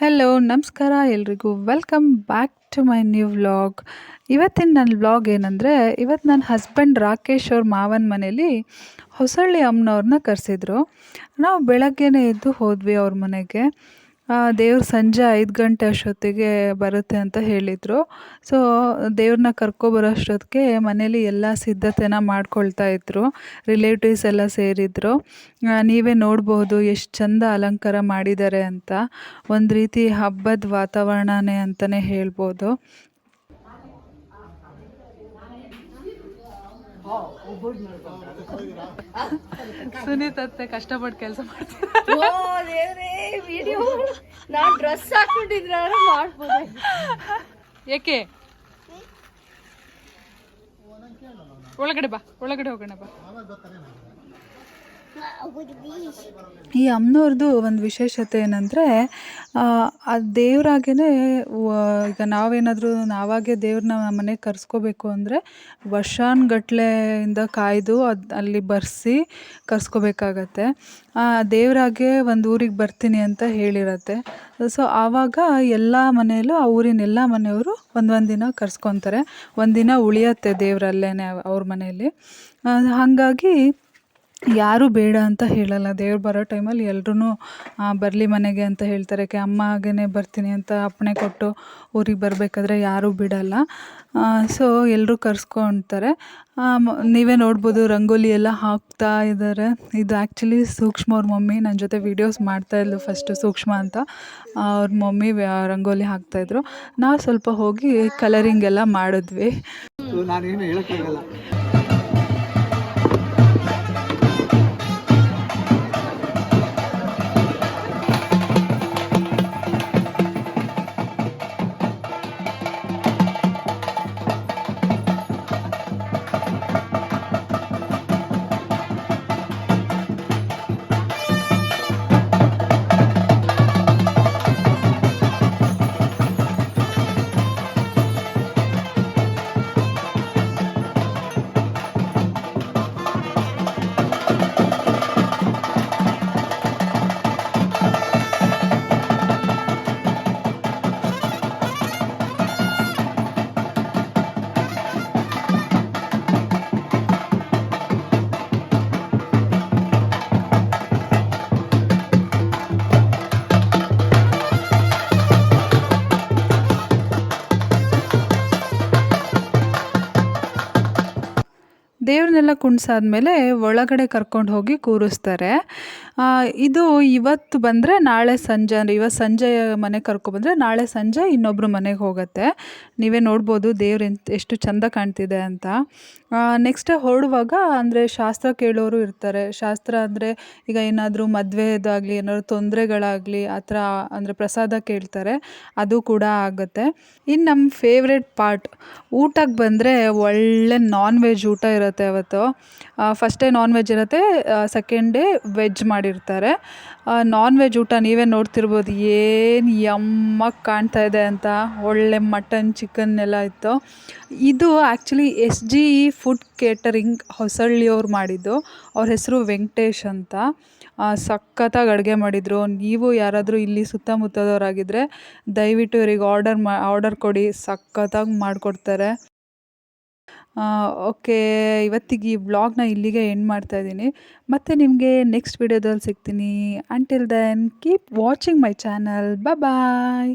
Hello ನಮಸ್ಕಾರ ಎಲ್ರಿಗೂ. Welcome back to my new vlog ಇವತ್ತಿನ ನನ್ನ ವ್ಲಾಗ್ ಏನಂದರೆ, ಇವತ್ತು ನನ್ನ ಹಸ್ಬೆಂಡ್ ರಾಕೇಶ್ ಅವ್ರ ಮಾವನ ಮನೇಲಿ ಹೊಸಳ್ಳಿ ಅಮ್ಮನವ್ರನ್ನ ಕರೆಸಿದ್ರು. ನಾವು ಬೆಳಗ್ಗೆನೇ ಎದ್ದು ಹೋದ್ವಿ ಅವ್ರ ಮನೆಗೆ. ದೇವ್ರು ಸಂಜೆ ಐದು ಗಂಟೆ ಅಷ್ಟೊತ್ತಿಗೆ ಬರುತ್ತೆ ಅಂತ ಹೇಳಿದರು. ಸೊ ದೇವ್ರನ್ನ ಕರ್ಕೊಬರೋ ಅಷ್ಟೊತ್ತಿಗೆ ಮನೇಲಿ ಎಲ್ಲ ಸಿದ್ಧತೆನ ಮಾಡ್ಕೊಳ್ತಾ ಇದ್ರು. ರಿಲೇಟಿವ್ಸ್ ಎಲ್ಲ ಸೇರಿದ್ರು. ನೀವೇ ನೋಡ್ಬೋದು ಎಷ್ಟು ಚಂದ ಅಲಂಕಾರ ಮಾಡಿದ್ದಾರೆ ಅಂತ. ಒಂದು ರೀತಿ ಹಬ್ಬದ ವಾತಾವರಣನೇ ಅಂತಲೇ ಹೇಳ್ಬೋದು. ಸುನೀತ್ ಅತ್ತೆ ಕಷ್ಟಪಟ್ಟು ಕೆಲಸ ಮಾಡ್ತಾರೆ ನಾನ್ ಡ್ರೆಸ್ ಹಾಕೊಂಡಿದ್ರ ಮಾಡ್ಬೋದು. ಏಕೆ? ಒಳಗಡೆ ಬಾ ಒಳಗಡೆ ಹೋಗೋಣ ಬಾ. ಈ ಅಮ್ಮನವ್ರದ್ದು ಒಂದು ವಿಶೇಷತೆ ಏನಂದರೆ, ಆ ದೇವರಾಗೇ ಈಗ ನಾವೇನಾದರೂ ನಾವಾಗೇ ದೇವ್ರನ್ನ ಮನೆಗೆ ಕರ್ಸ್ಕೋಬೇಕು ಅಂದರೆ ವರ್ಷಾನುಗಟ್ಲೆಯಿಂದ ಕಾಯ್ದು ಅದು, ಅಲ್ಲಿ ಬರ್ಸಿ ಕರ್ಸ್ಕೋಬೇಕಾಗತ್ತೆ. ದೇವರಾಗೆ ಒಂದು ಊರಿಗೆ ಬರ್ತೀನಿ ಅಂತ ಹೇಳಿರತ್ತೆ. ಸೊ, ಆವಾಗ ಎಲ್ಲ ಮನೆಯಲ್ಲೂ ಆ ಊರಿನ ಎಲ್ಲ ಮನೆಯವರು ಒಂದು ಒಂದು ದಿನ ಕರ್ಸ್ಕೊತಾರೆ. ಒಂದಿನ ಉಳಿಯತ್ತೆ ದೇವರಲ್ಲೇ ಅವ್ರ ಮನೆಯಲ್ಲಿ. ಹಾಗಾಗಿ ಯಾರೂ ಬೇಡ ಅಂತ ಹೇಳಲ್ಲ. ದೇವ್ರು ಬರೋ ಟೈಮಲ್ಲಿ ಎಲ್ರೂ ಬರಲಿ ಮನೆಗೆ ಅಂತ ಹೇಳ್ತಾರೆ. ಯಾಕೆ ಅಮ್ಮಗೇ ಬರ್ತೀನಿ ಅಂತ ಅಪ್ಪಣೆ ಕೊಟ್ಟು ಊರಿಗೆ ಬರಬೇಕಾದ್ರೆ ಯಾರೂ ಬಿಡಲ್ಲ. ಸೊ ಎಲ್ಲರೂ ಕರ್ಸ್ಕೊತಾರೆ. ನೀವೇ ನೋಡ್ಬೋದು, ರಂಗೋಲಿ ಎಲ್ಲ ಹಾಕ್ತಾ ಇದ್ದಾರೆ. ಇದು ಆ್ಯಕ್ಚುಲಿ ಸೂಕ್ಷ್ಮ ಅವ್ರ ಮಮ್ಮಿ ನನ್ನ ಜೊತೆ ವೀಡಿಯೋಸ್ ಮಾಡ್ತಾಯಿದ್ಲು ಫಸ್ಟು ಸೂಕ್ಷ್ಮ ಅಂತ. ಅವ್ರ ಮಮ್ಮಿ ರಂಗೋಲಿ ಹಾಕ್ತಾಯಿದ್ರು ನಾವು ಸ್ವಲ್ಪ ಹೋಗಿ ಕಲರಿಂಗ್ ಎಲ್ಲ ಮಾಡಿದ್ವಿ. ದೇವ್ರನ್ನೆಲ್ಲ ಕುಣ್ಸಾದ್ಮೇಲೆ ಒಳಗಡೆ ಕರ್ಕೊಂಡು ಹೋಗಿ ಕೂರಿಸ್ತಾರೆ. ಇದು ಇವತ್ತು ಬಂದರೆ ನಾಳೆ ಸಂಜೆ ಅಂದರೆ ಇವತ್ತು ಸಂಜೆ ಮನೆಗೆ ಕರ್ಕೊಬಂದರೆ ನಾಳೆ ಸಂಜೆ ಇನ್ನೊಬ್ಬರು ಮನೆಗೆ ಹೋಗುತ್ತೆ. ನೀವೇ ನೋಡ್ಬೋದು ದೇವ್ರ ಎಷ್ಟು ಚಂದ ಕಾಣ್ತಿದೆ ಅಂತ. ನೆಕ್ಸ್ಟ್ ಹೊರಡುವಾಗ ಅಂದರೆ ಶಾಸ್ತ್ರ ಕೇಳೋರು ಇರ್ತಾರೆ. ಶಾಸ್ತ್ರ ಅಂದರೆ ಈಗ ಏನಾದರೂ ಮದುವೆದಾಗಲಿ, ಏನಾದರೂ ತೊಂದರೆಗಳಾಗಲಿ, ಆ ಥರ ಅಂದರೆ ಪ್ರಸಾದ ಕೇಳ್ತಾರೆ. ಅದು ಕೂಡ ಆಗುತ್ತೆ. ಇನ್ನು ನಮ್ಮ ಫೇವ್ರೆಟ್ ಪಾರ್ಟ್ ಊಟಕ್ಕೆ ಬಂದರೆ ಒಳ್ಳೆ ನಾನ್ ವೆಜ್ ಊಟ ಇರುತ್ತೆ. ಅವತ್ತು? ಫಸ್ಟ್ ಡೇ ನಾನ್ ವೆಜ್ ಇರುತ್ತೆ ಸೆಕೆಂಡ್ ಡೇ ವೆಜ್ ಮಾಡಿರ್ತಾರೆ. ನಾನ್ ವೆಜ್ ಊಟ ನೀವೇ ನೋಡ್ತಿರ್ಬೋದು, ಏನು ಯಮ್ಮ ಕಾಣ್ತಾ ಇದೆ ಅಂತ. ಒಳ್ಳೆ ಮಟನ್ ಚಿಕನ್ ಎಲ್ಲ ಇತ್ತು. ಇದು actually S G E food catering ಹೊಸಳ್ಳಿಯವ್ರು ಮಾಡಿದ್ದು. ಅವ್ರ ಹೆಸರು ವೆಂಕಟೇಶ್ ಅಂತ. ಸಖತ್ತಾಗಿ ಅಡುಗೆ ಮಾಡಿದರು. ನೀವು ಯಾರಾದರೂ ಇಲ್ಲಿ ಸುತ್ತಮುತ್ತದವರಾಗಿದ್ದರೆ ದಯವಿಟ್ಟು ಇವ್ರಿಗೆ ಆರ್ಡರ್ ಮಾ ಆರ್ಡರ್ ಕೊಡಿ. ಸಖತ್ತಾಗಿ ಮಾಡಿಕೊಡ್ತಾರೆ. ಓಕೆ, ಇವತ್ತಿಗೆ ಈ ವ್ಲಾಗ್ನ ಇಲ್ಲಿಗೆ ಎಂಡ್ ಮಾಡ್ತಾ ಇದ್ದೀನಿ. ಮತ್ತು ನಿಮಗೆ ನೆಕ್ಸ್ಟ್ ವಿಡಿಯೋದಲ್ಲಿ ಸಿಗ್ತೀನಿ. Until then keep watching my channel bye